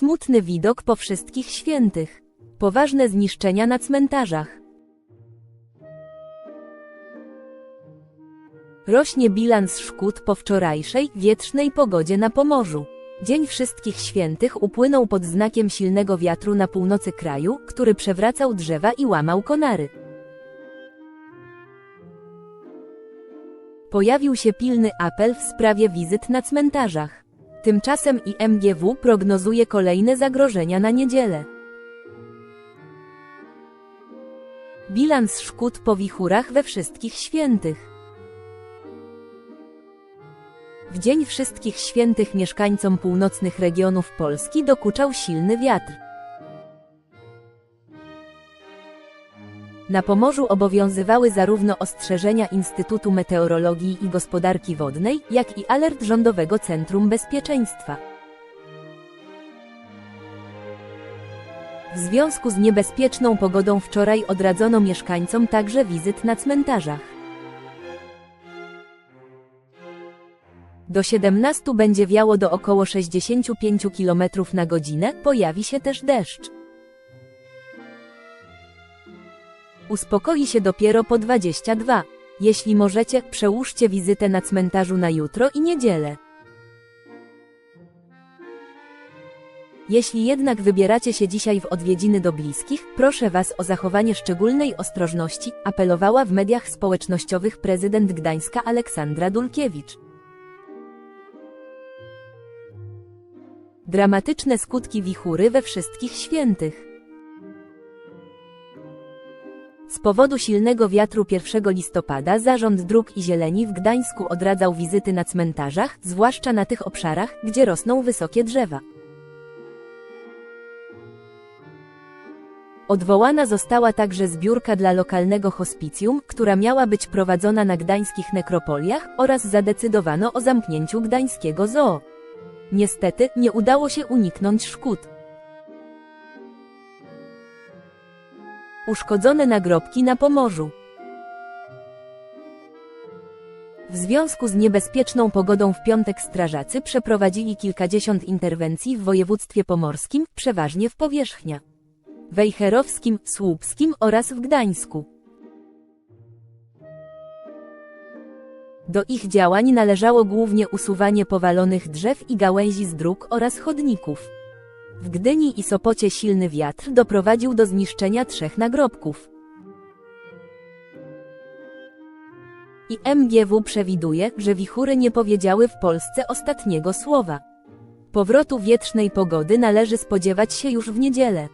Smutny widok po wszystkich świętych. Poważne zniszczenia na cmentarzach. Rośnie bilans szkód po wczorajszej, wietrznej pogodzie na Pomorzu. Dzień Wszystkich Świętych upłynął pod znakiem silnego wiatru na północy kraju, który przewracał drzewa i łamał konary. Pojawił się pilny apel w sprawie wizyt na cmentarzach. Tymczasem IMGW prognozuje kolejne zagrożenia na niedzielę. Bilans szkód po wichurach we Wszystkich Świętych. W Dzień Wszystkich Świętych mieszkańcom północnych regionów Polski dokuczał silny wiatr. Na Pomorzu obowiązywały zarówno ostrzeżenia Instytutu Meteorologii i Gospodarki Wodnej, jak i alert Rządowego Centrum Bezpieczeństwa. W związku z niebezpieczną pogodą wczoraj odradzono mieszkańcom także wizyt na cmentarzach. Do 17 będzie wiało do około 65 km na godzinę, pojawi się też deszcz. Uspokoi się dopiero po 22. Jeśli możecie, przełóżcie wizytę na cmentarzu na jutro i niedzielę. Jeśli jednak wybieracie się dzisiaj w odwiedziny do bliskich, proszę Was o zachowanie szczególnej ostrożności, apelowała w mediach społecznościowych prezydent Gdańska Aleksandra Dulkiewicz. Dramatyczne skutki wichury we wszystkich świętych. Z powodu silnego wiatru 1 listopada Zarząd Dróg i Zieleni w Gdańsku odradzał wizyty na cmentarzach, zwłaszcza na tych obszarach, gdzie rosną wysokie drzewa. Odwołana została także zbiórka dla lokalnego hospicjum, która miała być prowadzona na gdańskich nekropoliach oraz zadecydowano o zamknięciu gdańskiego zoo. Niestety, nie udało się uniknąć szkód. Uszkodzone nagrobki na Pomorzu. W związku z niebezpieczną pogodą w piątek strażacy przeprowadzili kilkadziesiąt interwencji w województwie pomorskim, przeważnie w powierzchnia. Wejherowskim, Słupskim oraz w Gdańsku. Do ich działań należało głównie usuwanie powalonych drzew i gałęzi z dróg oraz chodników. W Gdyni i Sopocie silny wiatr doprowadził do zniszczenia trzech nagrobków. I MGW przewiduje, że wichury nie powiedziały w Polsce ostatniego słowa. Powrotu wietrznej pogody należy spodziewać się już w niedzielę.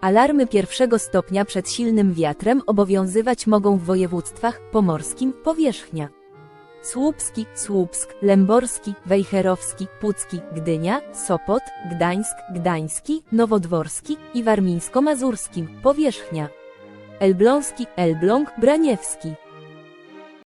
Alarmy pierwszego stopnia przed silnym wiatrem obowiązywać mogą w województwach pomorskim, powierzchnia. Słupski, Słupsk, Lęborski, Wejherowski, Pucki, Gdynia, Sopot, Gdańsk, Gdański, Nowodworski i Warmińsko-Mazurskim, powierzchnia. Elbląski, Elbląg, Braniewski.